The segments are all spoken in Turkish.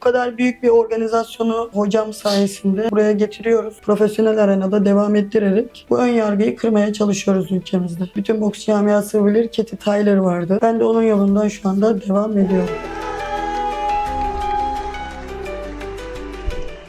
Bu kadar büyük bir organizasyonu hocam sayesinde buraya getiriyoruz. Profesyonel arenada devam ettirerek bu ön yargıyı kırmaya çalışıyoruz ülkemizde. Bütün boks camiası bilir Keti Tyler vardı. Ben de onun yolundan şu anda devam ediyorum.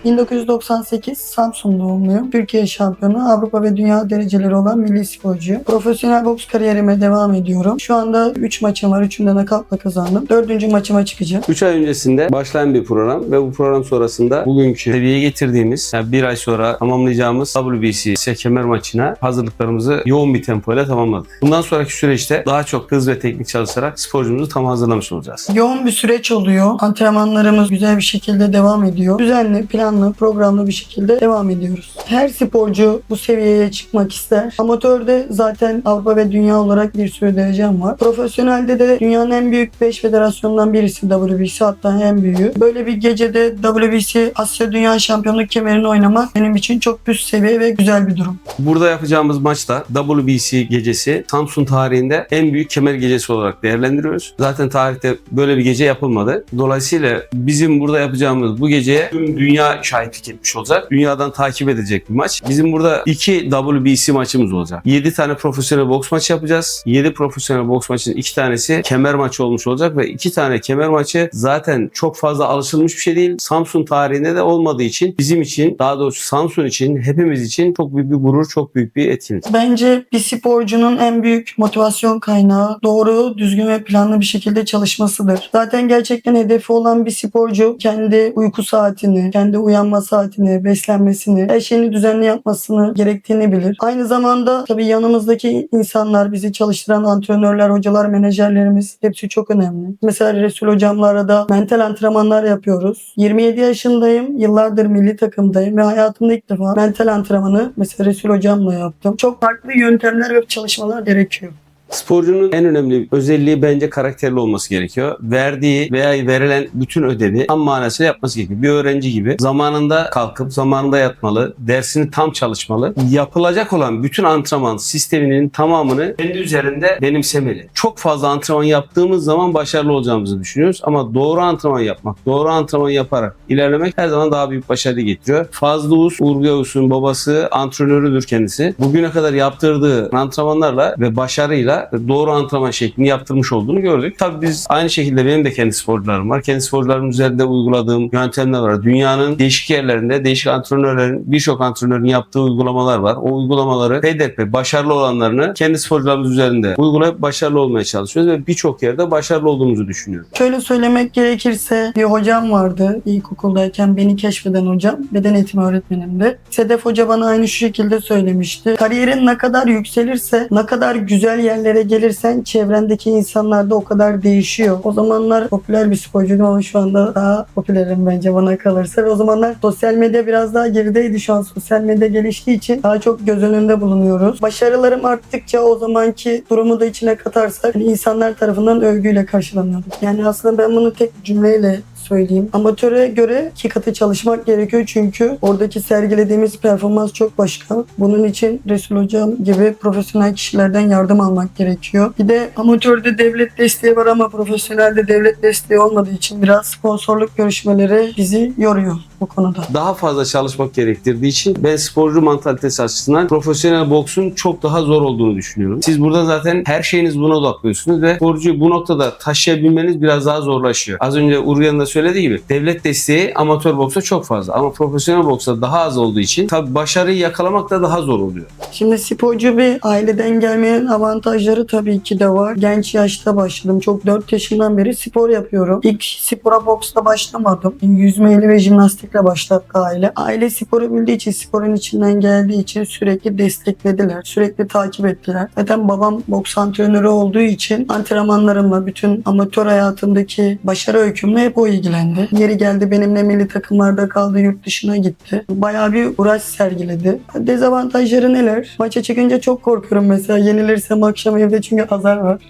1998 Samsun doğumluyum. Türkiye şampiyonu, Avrupa ve dünya dereceleri olan milli sporcuyum. Profesyonel boks kariyerime devam ediyorum. Şu anda 3 maçım var. 3'ünde nakavtla kazandım. 4. maçıma çıkacağım. 3 ay öncesinde başlayan bir program ve bu program sonrasında bugünkü seviyeye getirdiğimiz, yani bir ay sonra tamamlayacağımız WBC kemer maçına hazırlıklarımızı yoğun bir tempoyla tamamladık. Bundan sonraki süreçte daha çok hız ve teknik çalışarak sporcumuzu tam hazırlamış olacağız. Yoğun bir süreç oluyor. Antrenmanlarımız güzel bir şekilde devam ediyor. Düzenli, planlı, programlı bir şekilde devam ediyoruz. Her sporcu bu seviyeye çıkmak ister. Amatörde zaten Avrupa ve dünya olarak bir sürü derecem var. Profesyonelde de dünyanın en büyük 5 federasyonundan birisi WBC hatta en büyüğü. Böyle bir gecede WBC Asya Dünya Şampiyonluk kemerini oynamak benim için çok üst seviye ve güzel bir durum. Burada yapacağımız maçta WBC gecesi Samsun tarihinde en büyük kemer gecesi olarak değerlendiriyoruz. Zaten tarihte böyle bir gece yapılmadı. Dolayısıyla bizim burada yapacağımız bu geceye tüm dünya şahitlik etmiş olacak. Dünyadan takip edilecek bir maç. Bizim burada iki WBC maçımız olacak. 7 tane profesyonel boks maçı yapacağız. 7 profesyonel boks maçının 2 tanesi kemer maçı olmuş olacak ve 2 tane kemer maçı zaten çok fazla alışılmış bir şey değil. Samsun tarihinde de olmadığı için bizim için daha doğrusu Samsun için hepimiz için çok büyük bir gurur, çok büyük bir etkinlik. Bence bir sporcunun en büyük motivasyon kaynağı doğru, düzgün ve planlı bir şekilde çalışmasıdır. Zaten gerçekten hedefi olan bir sporcu kendi uyku saatini, kendi uyanma saatini, beslenmesini, her şeyini düzenli yapmasını gerektiğini bilir. Aynı zamanda tabii yanımızdaki insanlar, bizi çalıştıran antrenörler, hocalar, menajerlerimiz hepsi çok önemli. Mesela Resul hocamlarla da mental antrenmanlar yapıyoruz. 27 yaşındayım, yıllardır milli takımdayım ve hayatımda ilk defa mental antrenmanı mesela Resul hocamla yaptım. Çok farklı yöntemler ve çalışmalar gerekiyor. Sporcunun en önemli özelliği bence karakterli olması gerekiyor. Verdiği veya verilen bütün ödevi tam manasıyla yapması gerekiyor. Bir öğrenci gibi zamanında kalkıp zamanında yatmalı, dersini tam çalışmalı. Yapılacak olan bütün antrenman sisteminin tamamını kendi üzerinde benimsemeli. Çok fazla antrenman yaptığımız zaman başarılı olacağımızı düşünüyoruz ama doğru antrenman yapmak, doğru antrenman yaparak ilerlemek her zaman daha büyük başarı getiriyor. Fazlı Uz, Uğur Yavuz'un babası antrenörüdür kendisi. Bugüne kadar yaptırdığı antrenmanlarla ve başarıyla doğru antrenman şeklini yaptırmış olduğunu gördük. Tabii biz aynı şekilde benim de kendi sporcularım var. Kendi sporcularım üzerinde uyguladığım yöntemler var. Dünyanın değişik yerlerinde değişik antrenörlerin, birçok antrenörün yaptığı uygulamalar var. O uygulamaları peyderpey başarılı olanlarını kendi sporcularımız üzerinde uygulayıp başarılı olmaya çalışıyoruz ve birçok yerde başarılı olduğumuzu düşünüyorum. Şöyle söylemek gerekirse bir hocam vardı ilkokuldayken beni keşfeden hocam. Beden eğitimi öğretmenimdi. Sedef Hoca bana aynı şu şekilde söylemişti. Kariyerin ne kadar yükselirse, ne kadar güzel yerlere gelirsen çevrendeki insanlar da o kadar değişiyor. O zamanlar popüler bir sporcuydum ama şu anda daha popülerim bence bana kalırsa. Ve o zamanlar sosyal medya biraz daha gerideydi. Şu an sosyal medya geliştiği için daha çok göz önünde bulunuyoruz. Başarılarım arttıkça o zamanki durumu da içine katarsak hani insanlar tarafından övgüyle karşılanıyordum. Yani aslında ben bunu tek cümleyle söyleyeyim. Amatöre göre iki katı çalışmak gerekiyor çünkü oradaki sergilediğimiz performans çok başka. Bunun için Resul Hocam gibi profesyonel kişilerden yardım almak gerekiyor. Bir de amatörde devlet desteği var ama profesyonelde devlet desteği olmadığı için biraz sponsorluk görüşmeleri bizi yoruyor bu konuda. daha fazla çalışmak gerektirdiği için ben sporcu mantalitesi açısından profesyonel boksun çok daha zor olduğunu düşünüyorum. Siz burada zaten her şeyiniz buna odaklıyorsunuz ve sporcuyu bu noktada taşıyabilmeniz biraz daha zorlaşıyor. Az önce Urgan'ın da söylediği gibi devlet desteği amatör boksta çok fazla ama profesyonel boksta daha az olduğu için tabii başarıyı yakalamak da daha zor oluyor. Şimdi sporcu bir aileden gelmeyen avantajları tabii ki de var. Genç yaşta başladım. Çok 4 yaşından beri spor yapıyorum. İlk spora boksla başlamadım. Yüzmeyle ve jimnastikle başlattı aile. Aile sporu bildiği için, sporun içinden geldiği için sürekli desteklediler. Sürekli takip ettiler. Zaten babam boks antrenörü olduğu için antrenmanlarımla, bütün amatör hayatımdaki başarı öykümle hep o ilgilendi. Yeri geldi benimle milli takımlarda kaldı, yurt dışına gitti. Bayağı bir uğraş sergiledi. Dezavantajları neler? Maça çıkınca çok korkuyorum mesela. Yenilirsem akşam evde çünkü azar var.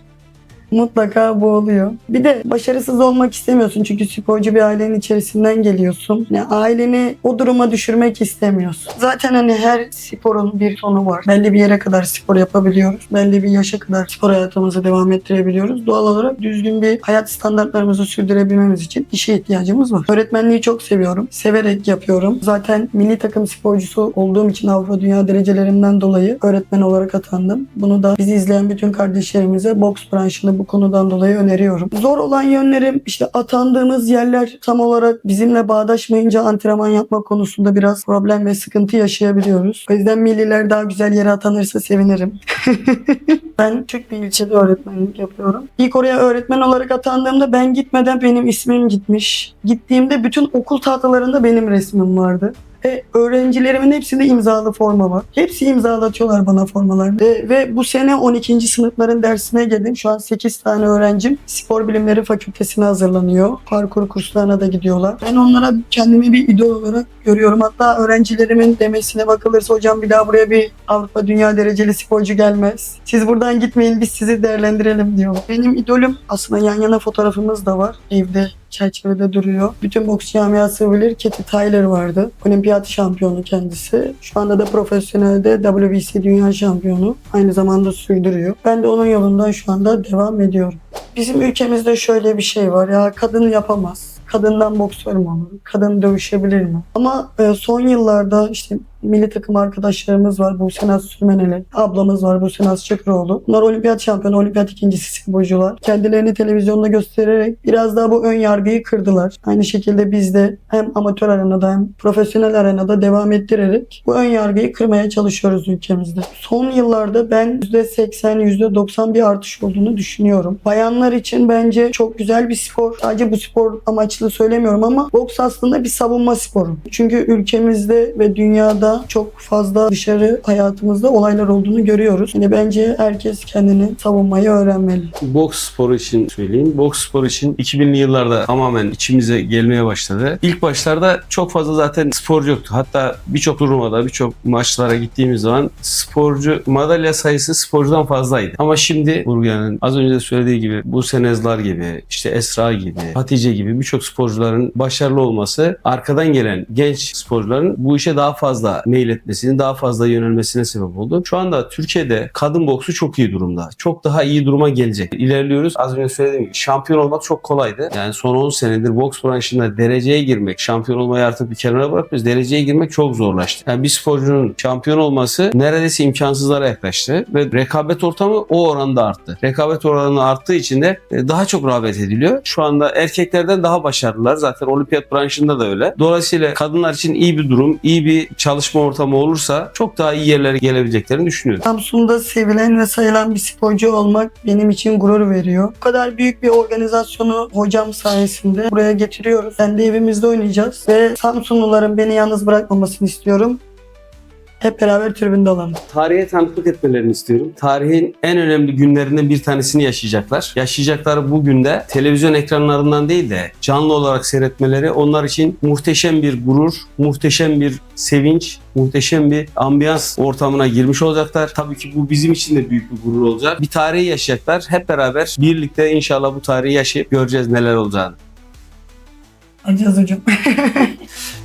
Mutlaka bu oluyor. Bir de başarısız olmak istemiyorsun çünkü sporcu bir ailenin içerisinden geliyorsun. Yani aileni o duruma düşürmek istemiyorsun. Zaten hani her sporun bir sonu var. Belli bir yere kadar spor yapabiliyoruz. Belli bir yaşa kadar spor hayatımızı devam ettirebiliyoruz. Doğal olarak düzgün bir hayat standartlarımızı sürdürebilmemiz için işe ihtiyacımız var. Öğretmenliği çok seviyorum. Severek yapıyorum. Zaten milli takım sporcusu olduğum için Avrupa Dünya derecelerimden dolayı öğretmen olarak atandım. Bunu da bizi izleyen bütün kardeşlerimize boks branşını bu konudan dolayı öneriyorum. Zor olan yönlerim işte atandığımız yerler tam olarak bizimle bağdaşmayınca antrenman yapma konusunda biraz problem ve sıkıntı yaşayabiliyoruz. O yüzden milliler daha güzel yere atanırsa sevinirim. ben küçük bir ilçede öğretmenlik yapıyorum. İlk oraya öğretmen olarak atandığımda ben gitmeden benim ismim gitmiş. Gittiğimde bütün okul tahtalarında benim resmim vardı. Ve öğrencilerimin hepsinde imzalı forma var. Hepsi imzalatıyorlar bana formalar. Ve, ve bu sene 12. sınıfların dersine girdim. Şu an 8 tane öğrencim spor bilimleri fakültesine hazırlanıyor. Parkur kurslarına da gidiyorlar. Ben onlara kendimi bir idol olarak görüyorum. Hatta öğrencilerimin demesine bakılırsa hocam bir daha buraya bir Avrupa Dünya dereceli sporcu gelmez. Siz buradan gitmeyin biz sizi değerlendirelim diyor. Benim idolüm aslında yan yana fotoğrafımız da var evde çerçevede duruyor. Bütün boks camiası bilir. Katie Tyler vardı. Olimpiyat şampiyonu kendisi. Şu anda da profesyonelde WBC dünya şampiyonu. Aynı zamanda sürdürüyor. Ben de onun yolundan şu anda devam ediyorum. Bizim ülkemizde şöyle bir şey var ya kadın yapamaz. Kadından boksör mü olur? Kadın dövüşebilir mi? Ama e, son yıllarda işte milli takım arkadaşlarımız var. Buse Naz Sürmeneli. Ablamız var Buse Naz Çakıroğlu. Bunlar olimpiyat şampiyonu, olimpiyat ikincisi sporcular. Kendilerini televizyonda göstererek biraz daha bu ön yargıyı kırdılar. Aynı şekilde biz de hem amatör arenada hem profesyonel arenada devam ettirerek bu ön yargıyı kırmaya çalışıyoruz ülkemizde. Son yıllarda ben %80, %90 bir artış olduğunu düşünüyorum. Bayanlar için bence çok güzel bir spor. Sadece bu spor amaçlı söylemiyorum ama boks aslında bir savunma sporu. Çünkü ülkemizde ve dünyada çok fazla dışarı hayatımızda olaylar olduğunu görüyoruz. Yani bence herkes kendini savunmayı öğrenmeli. Boks sporu için söyleyeyim. Boks sporu için 2000'li yıllarda tamamen içimize gelmeye başladı. İlk başlarda çok fazla zaten sporcu yoktu. Hatta birçok turnuvada, birçok maçlara gittiğimiz zaman sporcu madalya sayısı sporcudan fazlaydı. Ama şimdi Burgen'in az önce de söylediği gibi bu Senezlar gibi, işte Esra gibi, Hatice gibi birçok sporcuların başarılı olması arkadan gelen genç sporcuların bu işe daha fazla meyil etmesini, daha fazla yönelmesine sebep oldu. Şu anda Türkiye'de kadın boksu çok iyi durumda. Çok daha iyi duruma gelecek. İlerliyoruz. Az önce söylediğim gibi şampiyon olmak çok kolaydı. Yani son 10 senedir boks branşında dereceye girmek, şampiyon olmayı artık bir kenara bırakmıyoruz. Dereceye girmek çok zorlaştı. Yani bir sporcunun şampiyon olması neredeyse imkansızlara yaklaştı ve rekabet ortamı o oranda arttı. Rekabet oranı arttığı için de e, daha çok rağbet ediliyor. Şu anda erkeklerden daha başarılılar. Zaten olimpiyat branşında da öyle. Dolayısıyla kadınlar için iyi bir durum, iyi bir çalışma ortamı olursa çok daha iyi yerlere gelebileceklerini düşünüyorum. Samsun'da sevilen ve sayılan bir sporcu olmak benim için gurur veriyor. Bu kadar büyük bir organizasyonu hocam sayesinde buraya getiriyoruz. Kendi evimizde oynayacağız ve Samsunluların beni yalnız bırakmamasını istiyorum. Hep beraber tribünde olalım. Tarihe tanıklık etmelerini istiyorum. Tarihin en önemli günlerinden bir tanesini yaşayacaklar. Yaşayacakları bu günde televizyon ekranlarından değil de canlı olarak seyretmeleri onlar için muhteşem bir gurur, muhteşem bir sevinç, muhteşem bir ambiyans ortamına girmiş olacaklar. Tabii ki bu bizim için de büyük bir gurur olacak. Bir tarihi yaşayacaklar. Hep beraber birlikte inşallah bu tarihi yaşayıp göreceğiz neler olacağını. Acız hocam.